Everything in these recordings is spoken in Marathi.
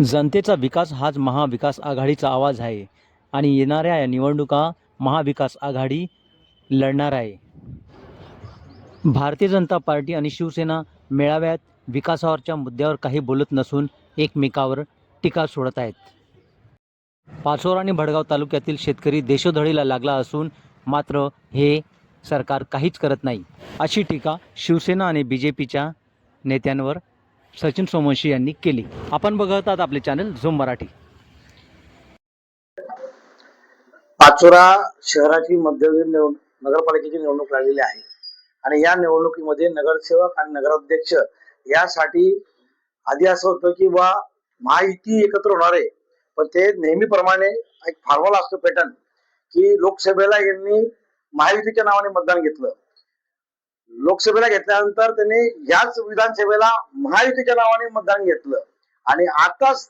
जनतेचा विकास हाच महाविकास आघाडीचा आवाज आहे आणि येणाऱ्या या निवडणुका महाविकास आघाडी लढणार आहे. भारतीय जनता पार्टी आणि शिवसेना मेळाव्यात विकासावरच्या मुद्द्यावर काही बोलत नसून एकमेकावर टीका सोडत आहेत. पाचोर आणि भडगाव तालुक्यातील शेतकरी देशोधडीला लागला असून मात्र हे सरकार काहीच करत नाही. अशी टीका शिवसेना आणि बी जे पीच्या नेत्यांवर सचिन सोमवंशी यांनी केली. आपण बघत आहात आपले चॅनल झूम मराठी. पाचोरा शहराची मध्यवर्ती निवड नगरपालिकेची निवडणूक लागलेली आहे. आणि या निवडणुकीमध्ये नगरसेवक आणि नगराध्यक्ष यासाठी आधी असं होतं की बा महायुती एकत्र होणार आहे. पण ते नेहमीप्रमाणे एक फॉर्म्युला असतो पॅटर्न की लोकसभेला यांनी महायुतीच्या नावाने मतदान घेतलं. लोकसभेला घेतल्यानंतर त्यांनी याच विधानसभेला महायुतीच्या नावाने मतदान घेतलं. आणि आताच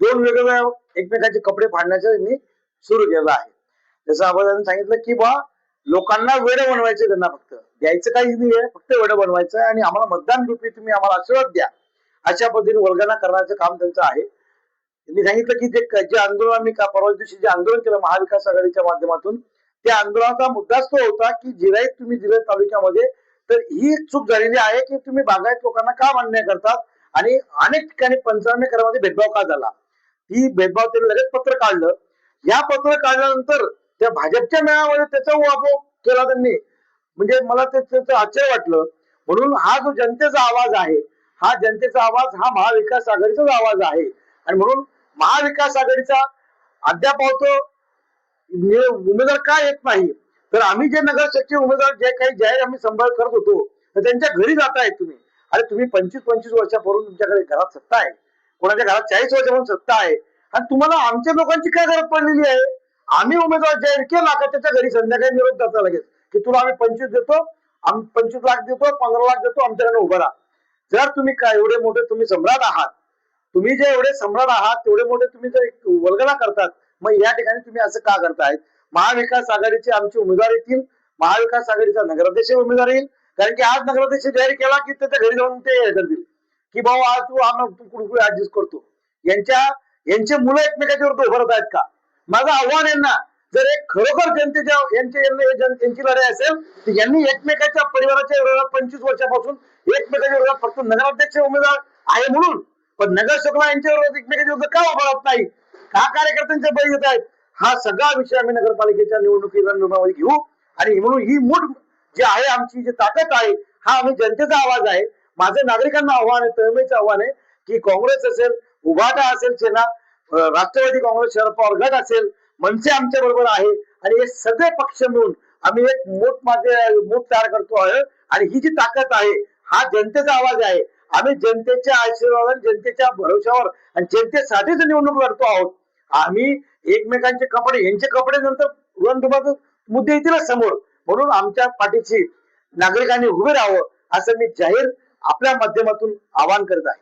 दोन वेगवेगळ्या एकमेकांचे कपडे फाडण्याचं त्यांनी सुरू केलं आहे. जसं आपण सांगितलं की बा लोकांना वेळ बनवायचे त्यांना फक्त. द्यायचं काही नाहीये फक्त वेळ बनवायचं आहे आणि आम्हाला मतदान रूपी तुम्ही आम्हाला आशीर्वाद द्या. अशा पद्धतीने वल्गना करण्याचं काम त्यांचं आहे. त्यांनी सांगितलं की जे जे आंदोलन आम्ही का परवा दिवशी जे आंदोलन केलं महाविकास आघाडीच्या माध्यमातून त्या आंदोलनाचा मुद्दाच तो होता की जिराईत तुम्ही जिराईत तालुक्यामध्ये तर ही एक चूक झालेली आहे की तुम्ही बागायत लोकांना का मान्य करतात? आणि अनेक ठिकाणी पंचावन्न करामध्ये भेदभाव का झाला? ही भेदभाव त्यांनी लगेच पत्र काढलं. या पत्र काढल्यानंतर त्या भाजपच्या मेळामध्ये त्याचा वापर केला त्यांनी. म्हणजे मला ते- त्याचं आश्चर्य वाटलं. म्हणून हा जो जनतेचा आवाज आहे हा जनतेचा आवाज हा महाविकास आघाडीचाच आवाज आहे. आणि म्हणून महाविकास आघाडीचा अद्याप होतो उमेदवार का येत नाही? तर आम्ही जे नगरसेवकचे उमेदवार जे काही जाहीर आम्ही सांभाळ करत होतो तर त्यांच्या घरी जाताय तुम्ही. अरे तुम्ही पंचवीस पंचवीस वर्षापूर्वी तुमच्याकडे घरात सत्ता आहे. कोणाच्या घरात चाळीस वर्षापासून सत्ता आहे. आणि तुम्हाला आमच्या लोकांची काय गरज पडलेली आहे? आम्ही उमेदवार जाहीर केला का त्याच्या घरी संध्याकाळी निरोप जाता लगेच? की तुला आम्ही पंचवीस देतो आम्ही पंचवीस लाख देतो पंधरा लाख देतो आमच्याकडे उभं राहा. जर तुम्ही काय एवढे मोठे तुम्ही सम्राट आहात. तुम्ही जे एवढे सम्राट आहात तेवढे मोठे तुम्ही जर एक वल्गना करतात मग या ठिकाणी तुम्ही असं का करताय? महाविकास आघाडीचे आमचे उमेदवार येतील महाविकास आघाडीचा नगराध्यक्ष उमेदवार येईल. कारण की आज नगराध्यक्ष जाहीर केला की त्याच्या घरी जाऊन ते हे करतील. की भाऊ आज तू आम्हाला तू कुठे ऍडजस्ट करतो? यांच्या यांचे मुलं एकमेकाच्या विरुद्ध उभारत आहेत का? माझं आव्हान यांना जर एक खरोखर जनतेच्या यांचे जन- यांची लढाई असेल तर यांनी एकमेकाच्या परिवाराच्या विरोधात पंचवीस वर्षापासून एकमेकाच्या विरोधात फक्त नगराध्यक्ष उमेदवार आहे म्हणून. पण नगरसेवकला यांच्या विरोधात एकमेकाच्या विरोधात का उभारत नाही? का कार्यकर्त्यांचे बळी येत आहेत? हा सगळा विषय आम्ही नगरपालिकेच्या निवडणुकीला घेऊ. आणि म्हणून ही मूठ जी आहे आमची जी ताकद आहे हा आम्ही जनतेचा आवाज आहे. माझं नागरिकांना आव्हान आहे तळमळीचं आव्हान आहे की काँग्रेस असेल उभाटा असेल सेना राष्ट्रवादी काँग्रेस शरद पवार गट असेल मनसे आमच्या बरोबर आहे. आणि हे सगळे पक्ष मिळून आम्ही एक मोठ माझे मूठ तयार करतो आहे. आणि ही जी ताकद आहे हा जनतेचा आवाज आहे. आम्ही जनतेच्या आशीर्वादाने जनतेच्या भरोश्यावर आणि जनतेसाठीच निवडणूक लढतो आहोत. आम्ही एकमेकांचे कपडे यांचे कपडे नंतर रणधुमाचे मुद्दे येतीलच समोर. म्हणून आमच्या पाठीशी नागरिकांनी उभे राहावं असं मी जाहीर आपल्या माध्यमातून आवाहन करत आहे.